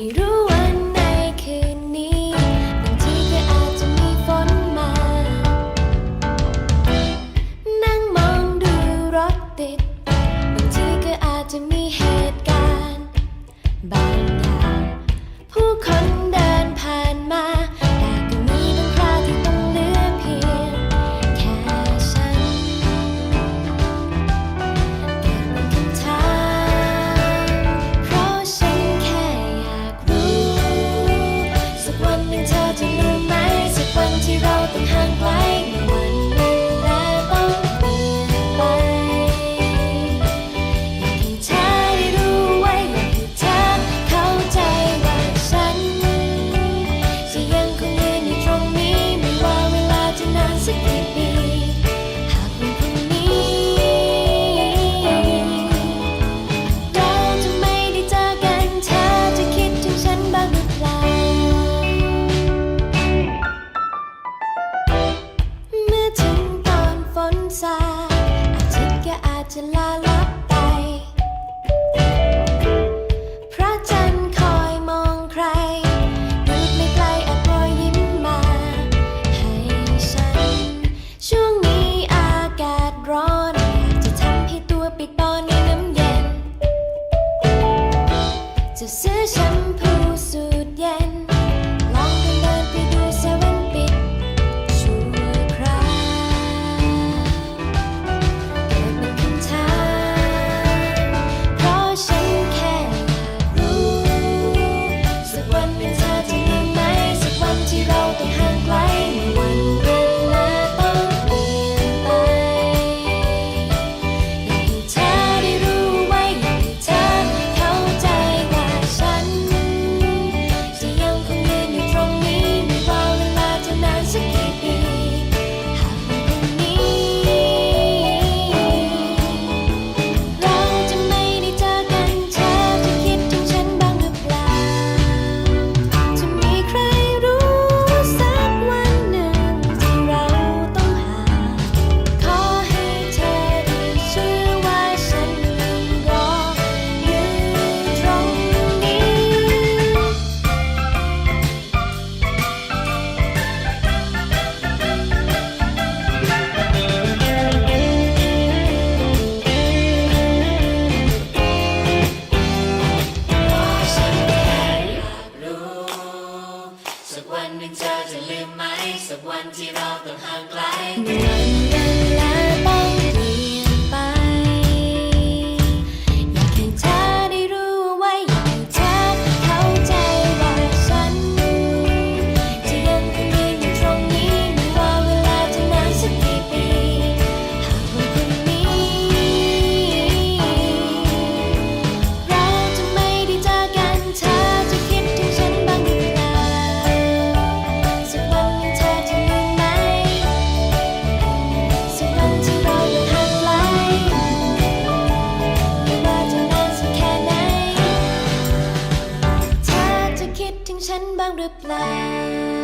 ไม่รู้วันในคืนนี้บางทีก็อาจจะมีฝนมา นั่งมองดูรถติด บางทีก็อาจจะมีเหตุการณ์บาง decision. วันที่เราต้องห่างไกลกัน ฉันบ้างหรือเปล่า